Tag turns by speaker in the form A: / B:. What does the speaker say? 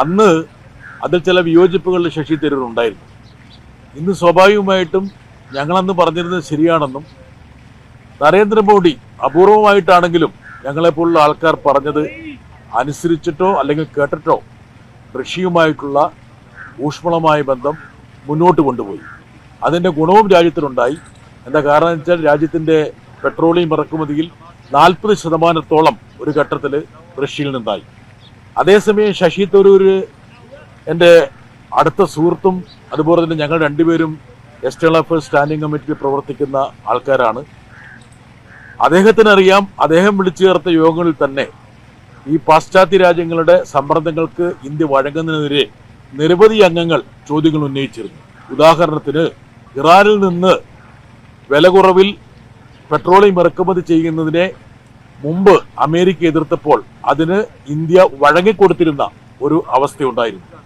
A: അന്ന് അതിൽ ചില വിയോജിപ്പുകളിൽ ശശി തരൂർ ഉണ്ടായിരുന്നു. ഇന്ന് സ്വാഭാവികമായിട്ടും ഞങ്ങളന്ന് പറഞ്ഞിരുന്നത് ശരിയാണെന്നും നരേന്ദ്രമോദി അപൂർവമായിട്ടാണെങ്കിലും ഞങ്ങളെപ്പോലുള്ള ആൾക്കാർ പറഞ്ഞത് അനുസരിച്ചിട്ടോ അല്ലെങ്കിൽ കേട്ടിട്ടോ റഷ്യയുമായിട്ടുള്ള ഊഷ്മളമായ ബന്ധം മുന്നോട്ട് കൊണ്ടുപോയി. അതിന്റെ ഗുണവും രാജ്യത്തിനുണ്ടായി. എന്താ കാരണം വെച്ചാൽ രാജ്യത്തിന്റെ പെട്രോളിയം ഇറക്കുമതിയിൽ നാൽപ്പത് ശതമാനത്തോളം ഒരു ഘട്ടത്തിൽ റഷ്യയിൽ നിന്നായി. അതേസമയം ശശി തരൂർ എന്റെ അടുത്ത സുഹൃത്തും അതുപോലെ തന്നെ ഞങ്ങൾ രണ്ടുപേരും എക്സ്റ്റേണൽ അഫയേഴ്സ് സ്റ്റാൻഡിംഗ് കമ്മിറ്റിയിൽ പ്രവർത്തിക്കുന്ന ആൾക്കാരാണ്. അദ്ദേഹത്തിന് അറിയാം അദ്ദേഹം വിളിച്ചു ചേർത്ത യോഗങ്ങളിൽ തന്നെ ഈ പാശ്ചാത്യ രാജ്യങ്ങളുടെ സമ്മർദ്ദങ്ങൾക്ക് ഇന്ത്യ വഴങ്ങുന്നതിനെതിരെ നിരവധി അംഗങ്ങൾ ചോദ്യങ്ങൾ ഉന്നയിച്ചിരുന്നു. ഉദാഹരണത്തിന് ഇറാനിൽ നിന്ന് വില കുറവിൽ പെട്രോളിയം ഇറക്കുമതി ചെയ്യുന്നതിനെ മുമ്പ് അമേരിക്ക എതിർത്തപ്പോൾ അതിന് ഇന്ത്യ വഴങ്ങിക്കൊടുത്തിരുന്ന ഒരു അവസ്ഥയുണ്ടായിരുന്നു.